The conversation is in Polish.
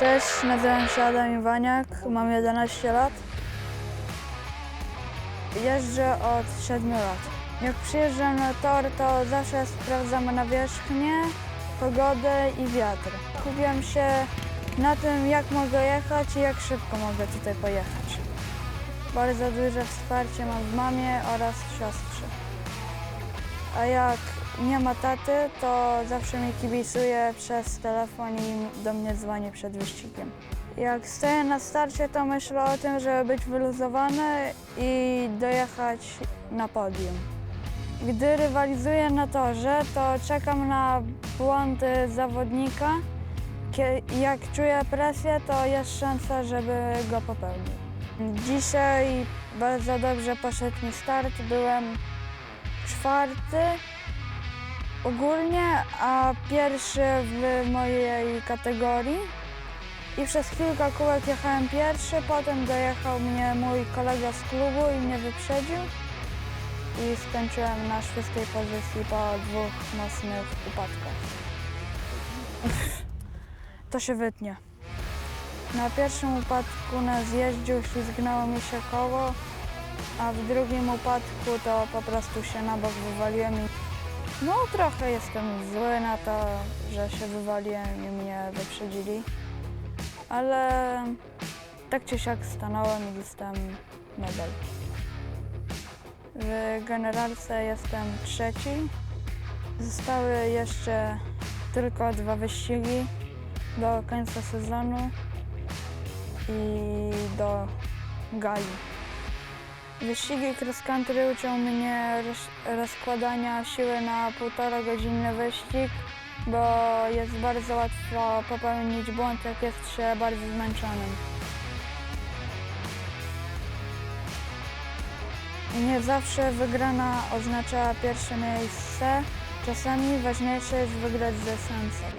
Cześć, nazywam się Adam Iwaniak, mam 11 lat. Jeżdżę od 7 lat. Jak przyjeżdżam na tor, to zawsze sprawdzam nawierzchnię, pogodę i wiatr. Skupiam się na tym, jak mogę jechać i jak szybko mogę tutaj pojechać. Bardzo duże wsparcie mam w mamie oraz siostrze. A jak nie ma taty, to zawsze mi kibicuje przez telefon i do mnie dzwoni przed wyścigiem. Jak stoję na starcie, to myślę o tym, żeby być wyluzowany i dojechać na podium. Gdy rywalizuję na torze, to czekam na błądy zawodnika. Jak czuję presję, to jest szansa, żeby go popełnił. Dzisiaj bardzo dobrze poszedł mi start. Byłem czwarty ogólnie, a pierwszy w mojej kategorii. I przez kilka kółek jechałem pierwszy, potem dojechał mnie mój kolega z klubu i mnie wyprzedził. I skończyłem na szóstej pozycji po dwóch mocnych upadkach. To się wytnie. Na pierwszym upadku na zjeździu ślizgnęło mi się koło, a w drugim upadku to po prostu się na bok wywaliłem i no trochę jestem zły na to, że się wywaliłem i mnie wyprzedzili, ale tak czy siak stanąłem i dostałem medal. W generalce jestem trzeci. Zostały jeszcze tylko dwa wyścigi do końca sezonu i do gali. Wyścigi cross country uczą mnie roz- rozkładania siły na półtora godzinny wyścig, bo jest bardzo łatwo popełnić błąd, jak jest się bardzo zmęczonym. Nie zawsze wygrana oznacza pierwsze miejsce. Czasami ważniejsze jest wygrać ze sensem.